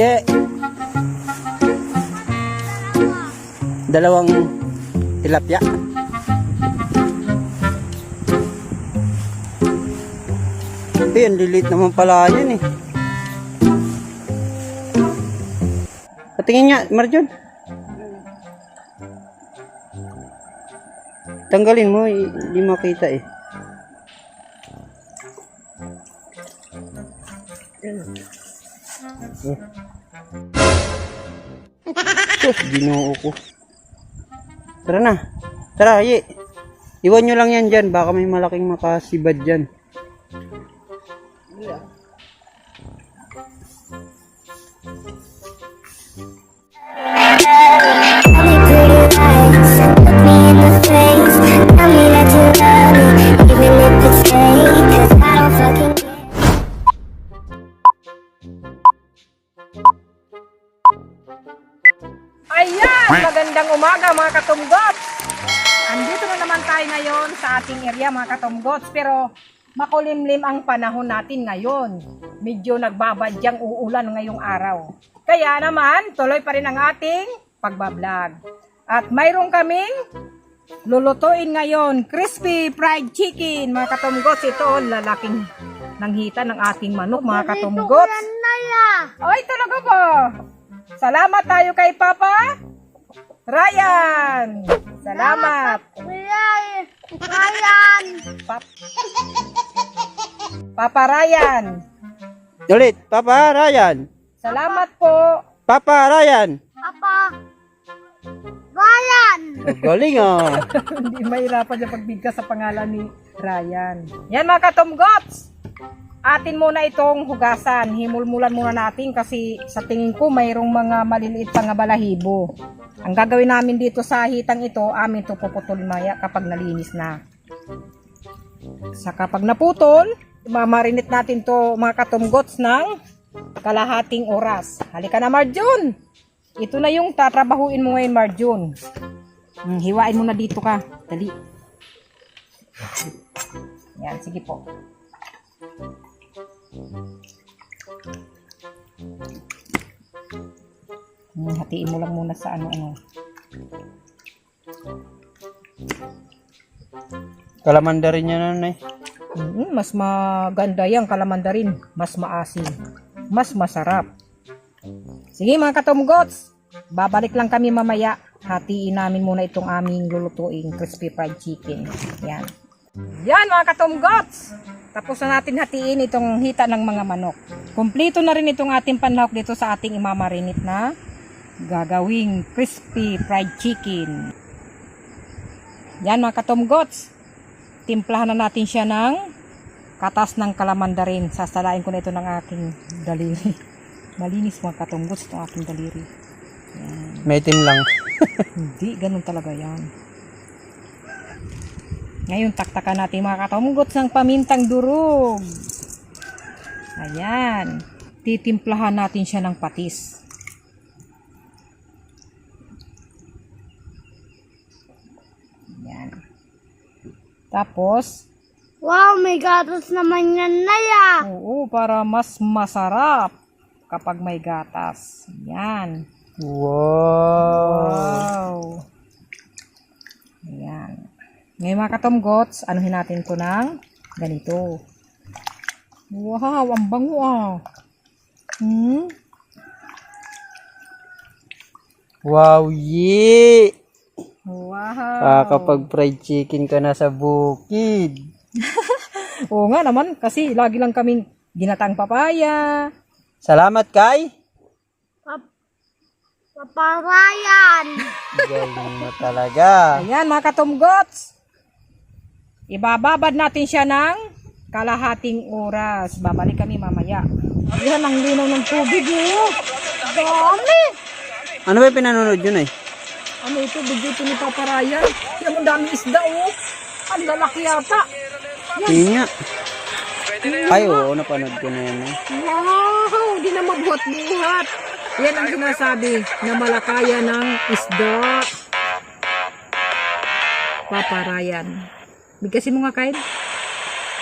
Yeah. Dalawang tilapia. Eh, ang lilit naman pala yan eh. Patingin nga, Marjon. Tanggalin mo, hindi makita eh. Sus, ginoo ko. Tara na. Tara, ye. Iwan nyo lang yan dyan. Baka may malaking makasibad dyan. Sa ating area mga katumgots pero makulimlim ang panahon natin ngayon. Medyo nagbabadyang uulan ngayong araw. Kaya naman, tuloy pa rin ang ating pagbablog. At mayroon kaming lulutuin ngayon, crispy fried chicken mga katumgots. Ito, lalaking nanghita ng ating manok mga katumgots. Ay, talaga ba? Salamat tayo kay Papa Ryan. Salamat. Ryan! Pap Papa Ryan. Ulit, Papa Ryan. Salamat po. Papa Ryan. Papa! Ryan! Galing ah. Hindi mahirapan niya pagbigkas sa pangalan ni Ryan. Yan mga katumgots. Atin muna itong hugasan. Himulmulan muna natin kasi sa tingin ko mayroong mga maliliit pa nga balahibo. Ang gagawin namin dito sa hitang ito, amin to puputol maya kapag nalinis na. Sa kapag naputol, mamarinit natin to mga katumgots ng kalahating oras. Halika na Marjun! Ito na yung tatrabahuin mo ngayon Marjun. Hmm, hiwain mo na dito ka. Dali. Yan, sige po. Hmm, hatiin mo lang muna sa ano-ano. Kalamanda rin yan ano eh. Mm, mas maganda yan, kalamanda rin. Mas maasim. Mas masarap. Sige mga katumgots, babalik lang kami mamaya. Hatiin namin muna itong aming lulutuing crispy fried chicken. Yan. Yan mga katumgots! Tapos na natin hatiin itong hita ng mga manok. Kumplito na rin itong ating panlahok dito sa ating imamarinit na gagawing crispy fried chicken. Yan mga katumgots. Timplahan na natin siya ng katas ng kalamanda rin. Sasalain ko na ito ng aking daliri. Malinis mga katumgots itong aking daliri. Yan. May itim lang. Hindi, ganun talaga yan. Ngayon, taktakan natin mga katumgots ng pamintang durog. Ayan. Titimplahan natin siya ng patis. Tapos, Wow, may gatas naman yan na ya! oo, para mas masarap kapag may gatas. Ayan. Wow. Wow. Ayan. Ngayon mga katomgots, anuhin natin to ng ganito. Wow, ang bango ah. Hmm? Wow, ye! Wow. Ah, kapag fried chicken ka na sa bukid. Oo nga naman, kasi lagi lang kaming ginatang papaya. Salamat kay. Papa Ryan! Galing mo talaga. Ayan mga katomgots. Ibababad natin siya ng kalahating oras. Babalik kami mamaya. Ayan ang linaw ng tubig oh. Dami! Ano ba yung pinanonood yun eh? Ano ito? Video ito ni Papa Ryan. Yan ang daming isda oh. Ang lalaki yata. Yun nga. Ay, oo, napanood ko na yan eh. Wow! Di na mabuhat-buhat. Yan ang sinasabi na malakaya ng isda. Papa Ryan. Bigkasin mo nga kain.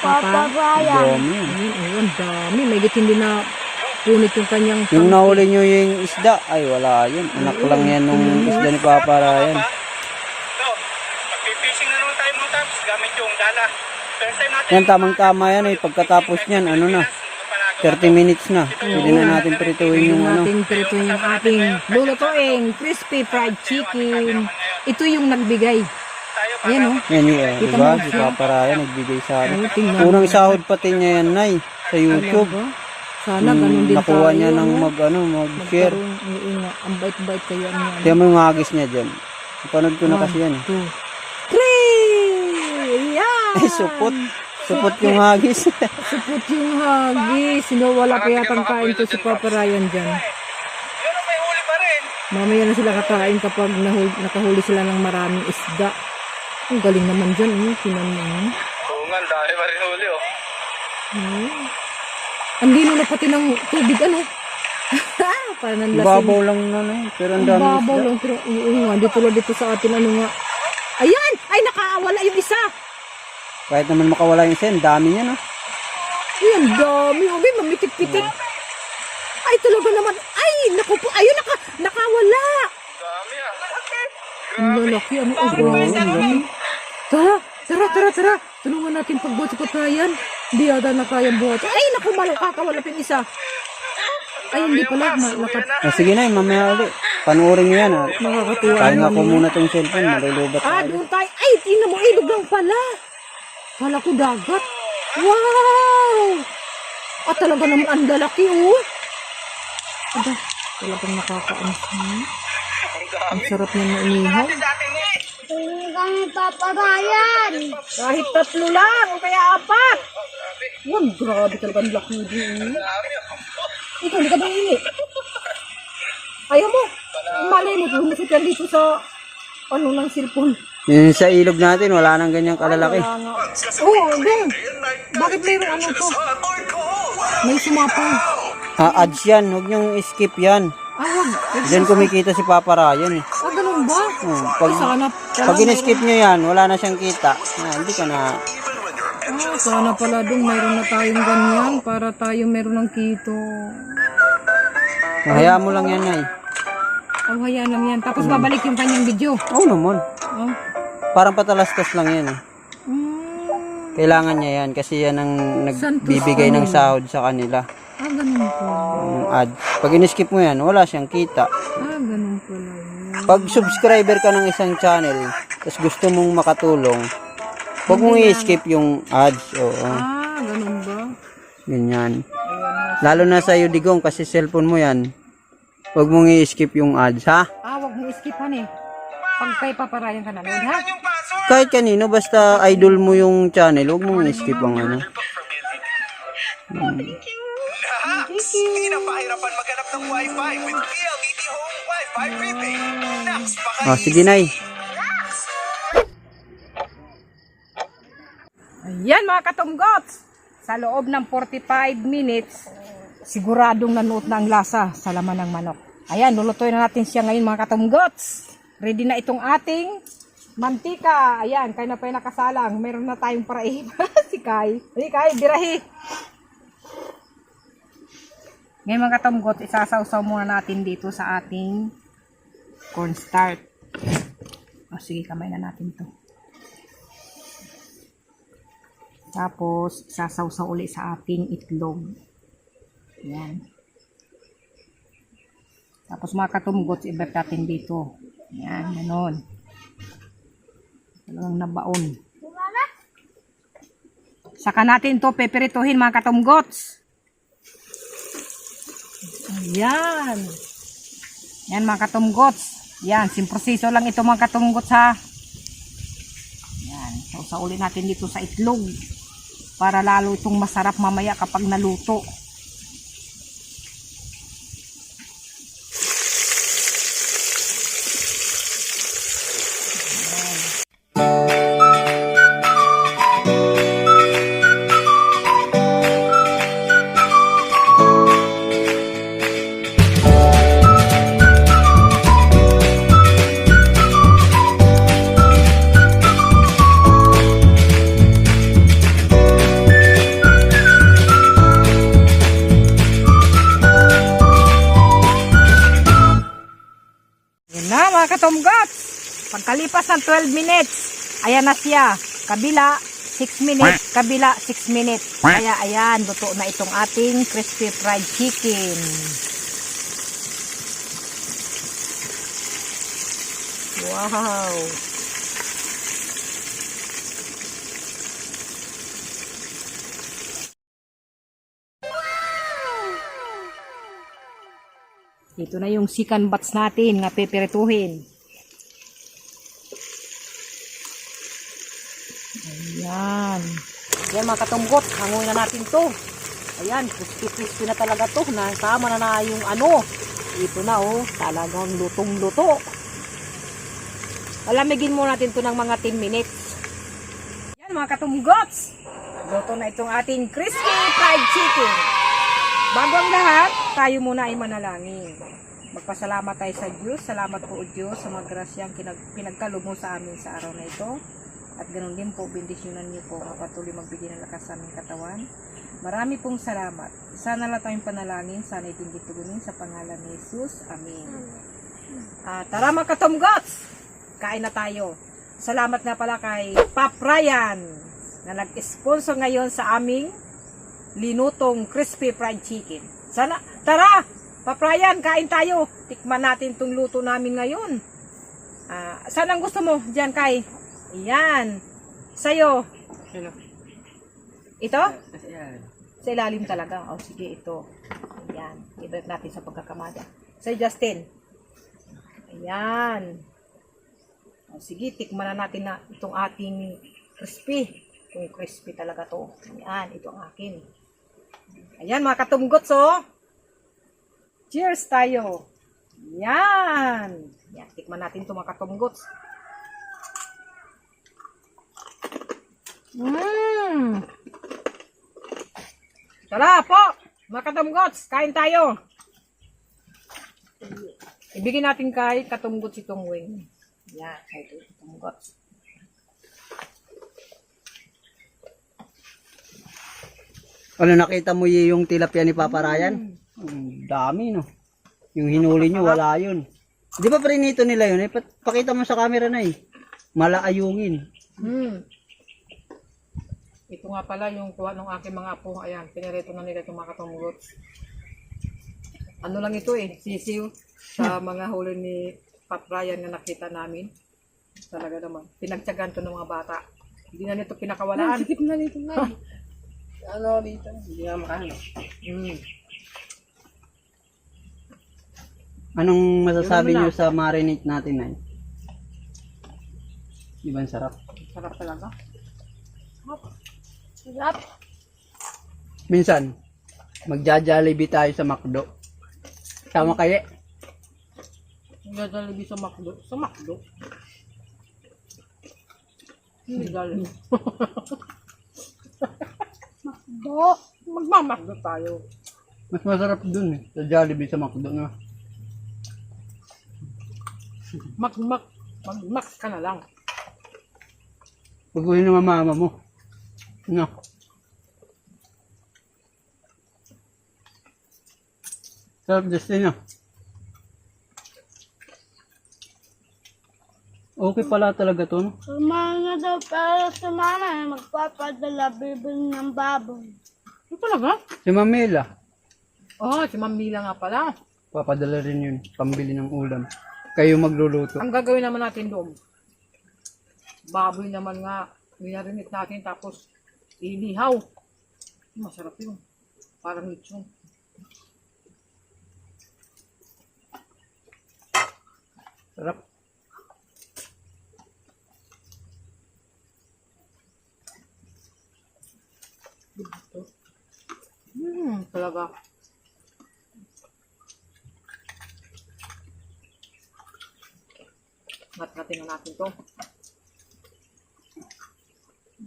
Papa Ryan! Dami. Ayun, ayun, ang dami. May hindi na punit yung kanyang Yung nahuli nyo yung isda, ay wala yun. Anak lang yan nung isda ni Papa Ryan. So, magpipishing na naman tayo mga taps gamit yung dala. Natin. Yan, tamang-tama yan eh. Pagkatapos niyan, ano na, 30 minutes na. Pwede na natin prituin yung ano. ating prito yung ating lulutuing crispy fried chicken. Ito yung nagbigay. Ayan oh. Yan uh, Kita diba? mo Si siya? Papa Ryan nagbigay sa akin. Oh, Unang sahod pati niya yan, Nay, sa YouTube. Sana ganun din Nakuha tayo. niya ng mag, ano, mag-share. Oo nga, ang bait-bait kaya niya. Kaya mo yung agis niya dyan. Panood ko na kasi yan eh. Two, three! Yan! Eh, supot. Supot yung hagis. Supot yung hagis. Sino wala pa yatang kain to si Papa Ryan dyan. Pero may huli pa rin. Mamaya na sila kakain kapag nahul, nakahuli sila ng maraming isda. Ang galing naman dyan. Eh. Tinan mo. Eh. Oo nga, dahil pa rin huli oh. Hmm. Ang lino na pati ng tubig. Ano? Para nang lasing. Babaw lang na na eh. Pero ang Ang dami babaw isda. lang. Pero oo nga. Di tulad dito sa atin. Ano nga. Ayan! Ay, nakaawala yung isa. Kahit naman makawala yung isa, ang dami niya no. Ayan, dami. Ubi, mamitik-pitik. Ay, talaga naman. Ay, naku po. Ayun, naka, nakawala. Dami ah. Ang lalaki. Ano, oh, grabe. Tara, tara, tara, tara. Tulungan natin pagbuhat si Patrayan. Hindi yata na kayang buhat. Ay, naku, malo, kakawala pa yung isa. Ay, hindi pala. Ma, nakat, Ah, sige na, mamaya ulit. Panuorin niyo yan ah. nakakatuwa Kaya nga ko muna tong cellphone, malulubat Ah, tayo. doon tayo. Ay, tingnan mo, ilog lang pala. Kala ko dagat. Wow! Ah, talaga naman ang lalaki, oh. Aba, talagang nakakaanis? Ang sarap niya na inihaw. Hanggang paparayan. Kahit tatlo lang, o kaya apat. Wow, grabe talaga ang laki din. Ikaw, hindi ka ba ini? Ayaw mo. Malay mo, lumusot yan dito sa ano ng cellphone. Yung sa ilog natin, wala nang ganyang kalalaki. Oo, oh, dun. Bakit mayroong ano to? May sumapang. Ah, ads yan, huwag niyong skip yan. Ah, wag. Diyan kumikita si Papa Ryan eh. Ah, ganun ba? Hmm, pag, sana. pag in-skip niyo yan, wala na siyang kita. Ah, hindi ka na... Ah, sana pala dun mayroon na tayong ganyan para tayo meron ng kito. Hayaan mo lang yan, Nay. Oh, hayaan lang yan. Tapos babalik yung kanyang video. Oo naman. Oh. Parang patalastas lang yan eh. Mm, Kailangan niya yan kasi yan ang nagbibigay ng sahod sa kanila. ah, ganun po. Yung ad. Pag in-skip mo yan, wala siyang kita. Ah, ganun pala yun. Pag subscriber ka ng isang channel, tapos gusto mong makatulong, huwag mong i-skip yung ads. Oo, Ah, ganun ba? ganyan. Lalo na sa iyo, Digong, kasi cellphone mo yan. Huwag mong i-skip yung ads, ha? Ah, wag mo iskipan eh. Pag kay paparayan ka nanood, ha? Yung password. Kahit kanino, basta idol mo yung channel, huwag mong i-skip ang ano. Lahat. Hindi na pahirapan maghanap ng Wi-Fi with PLDT Ah, sige, Nay. Ayan mga katumgots! Sa loob ng 45 minutes, siguradong nanuot na ang lasa sa laman ng manok. Ayan, lulutuin na natin siya ngayon mga katumgots. Ready na itong ating mantika. Ayan, kaya na pa yung nakasalang. Meron na tayong parahe si Kai. Si Kai, birahi. Ngayon mga katumgots, isasawsaw muna natin dito sa ating cornstarch. O sige, kamay na natin to. Tapos, sasawsaw uli sa ating itlog. Ayan. Tapos mga katumgot, ibert natin dito. Ayan, ganon. Talagang nabaon. Saka natin to peperituhin mga katumgots. Ayan. Yan mga katumgots. Yan, simproseso lang ito mga katumgots ha. Yan, sausaulin natin dito sa itlog para lalo itong masarap mamaya kapag naluto. Pagkalipas ng 12 minutes, ayan na siya. Kabila, 6 minutes. Kabila, 6 minutes. Kaya ayan, luto na itong ating crispy fried chicken. Wow! Ito na yung chicken bats natin nga peperituhin. Ayan. Ayan mga katunggot, hangoy na natin to. Ayan, crispy-crispy na talaga to. Nasama na na yung ano. Ito na oh, talagang lutong-luto. Palamigin muna natin to ng mga 10 minutes. Ayan mga katunggots, luto na itong ating crispy fried chicken. Bago ang lahat, tayo muna ay manalangin. Magpasalamat tayo sa Diyos. Salamat po o Diyos sa mga grasyang kinag- pinagkaloob mo sa amin sa araw na ito. At ganoon din po, bendisyonan niyo po ang patuloy magbigay ng lakas sa aming katawan. Marami pong salamat. Sana lang tayong panalangin, sana itindi tugunin sa pangalan ni Jesus. Amen. Ah, tara mga katumgots! Kain na tayo. Salamat nga pala kay Pap Ryan na nag-sponsor ngayon sa aming linutong crispy fried chicken. Sana, tara! Paprayan, kain tayo. Tikman natin tong luto namin ngayon. Ah, saan ang gusto mo? Diyan kay. Yan. Sa'yo. Ito? Sa ilalim talaga. O sige, ito. Ayan. Ibalik natin sa pagkakamada. Sa'yo, Justin. Ayan. O sige, tikman na natin na itong ating crispy. Kung crispy talaga to. Ayan, ito ang akin. Ayan, mga katumgots, oh. Cheers tayo. Yan. Yan, tikman natin ito mga katumgots. Mmm. Tara po, mga katumgots, kain tayo. Ibigin natin kay katumgots itong wing. Yan, kay katumgots. Ano nakita mo yung tilapia ni Papa Ryan? Ang dami no. Yung hinuli nyo, wala yun. Di ba prinito nila yun? Eh, pakita mo sa camera na eh. Malaayungin. Hmm. Ito nga pala yung kuha ng aking mga apo. Ayan, pinirito na nila itong mga katumgots. Ano lang ito eh, sisiw sa mga huli ni Pat Ryan na nakita namin. Talaga naman. Pinagtyagan to ng mga bata. Hindi na nito pinakawalaan. Sikip na nito na. Ano dito? Hindi nga makano. Hmm. Anong masasabi na. nyo sa marinate natin na Di ba ang sarap? Sarap talaga. Minsan, magja-jollibee tayo sa McDo. Sama kaya? Nagdadalibi sa McDo. Sa McDo? Hindi galing. McDo? Magmamakdo tayo. Mas masarap dun eh. Sa Jollibee sa McDo na. Mag-mac. Mag-mac ka na lang. Pagkuhin ng mama mo. No. Sarap Justin ah. Okay pala talaga to, no? Sumama daw pero sa mama magpapadala bibili ng baboy. Ano talaga? Si Mamela. Oh, si Ma'am Mila nga pala. Papadala rin yun. Pambili ng ulam. Kayo magluluto. Ang gagawin naman natin doon, baboy naman nga, minarinit natin tapos inihaw. Masarap yun. Parang lechon. Sarap. Hmm, talaga. Ngat-ngatin na natin to.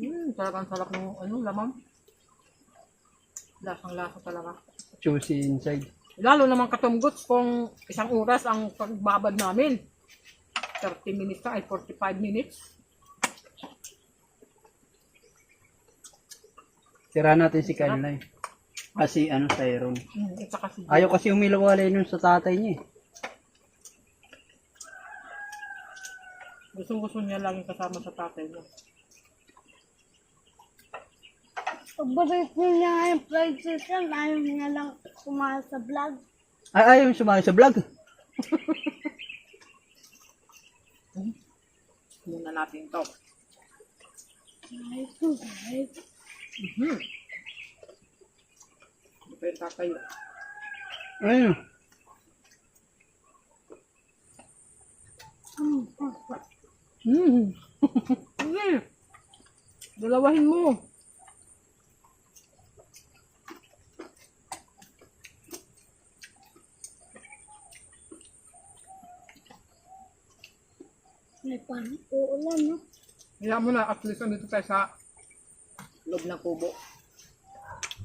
Hmm, talagang sarap ng ano, lamang. Lasang lasa talaga. Juicy inside. Lalo naman katumguts kung isang oras ang pagbabad namin. 30 minutes na ay 45 minutes. Tira natin si Kyle Kasi ano, Tyrone. Hmm, at saka si Ayaw kasi umilawalay nun sa tatay niya eh. Gusto gusto niya laging kasama sa tatay niya. Paborito niya nga yung fried chicken. Ayaw niya lang kumaya sa vlog. Ay, ayaw yung sumali sa vlog. Muna natin to. Ay, ito, guys. Hmm. Ito yung tatay. Ayun. Hmm. Hmm. Dalawahin mo. Parang uulan, no? Kaya mo na, at least nandito tayo sa loob ng kubo.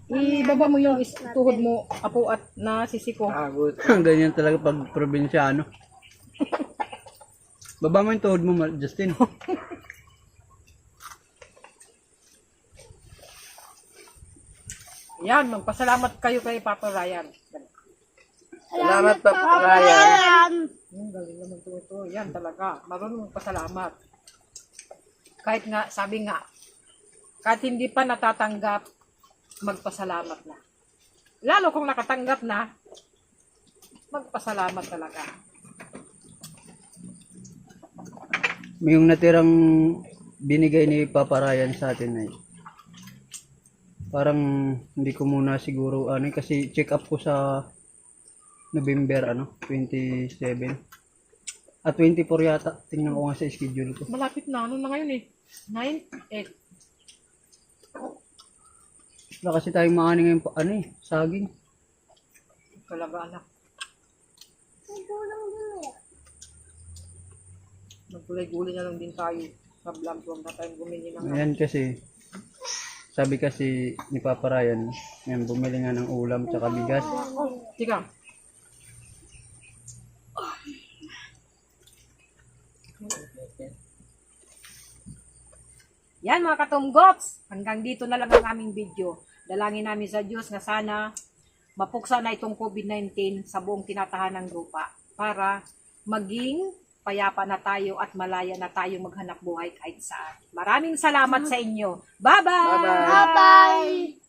Ibaba mo yung is- tuhod mo, apo at nasisiko. Ganyan talaga pag probinsyano. Baba mo yung tuhod mo, Ma- Justin. Yan, magpasalamat kayo kay Papa Ryan. Salamat pa, Ryan. Yung galing naman to ito. Yan talaga. Marunong magpasalamat. Kahit nga, sabi nga, kahit hindi pa natatanggap, magpasalamat na. Lalo kung nakatanggap na, magpasalamat talaga. Yung natirang binigay ni Papa Ryan sa atin ay parang hindi ko muna siguro ano kasi check up ko sa November ano 27 at 24 yata tingnan ko nga sa schedule ko Malapit na. Ano na ngayon eh? 9? 8. wala kasi tayong maani ngayon pa- ano eh saging Talaga anak. Nagkulay-gulay na lang din tayo sa vlog. Huwag na tayong bumili ng ayan kasi sabi kasi ni Papa Ryan yan bumili nga ng ulam tsaka bigas Tika. Yan mga katumgots, hanggang dito na lang ang aming video. Dalangin namin sa Diyos na sana mapuksa na itong COVID-19 sa buong tinatahanang grupa para maging payapa na tayo at malaya na tayo maghanap buhay kahit saan. Maraming salamat sa inyo. Bye-bye! Bye-bye!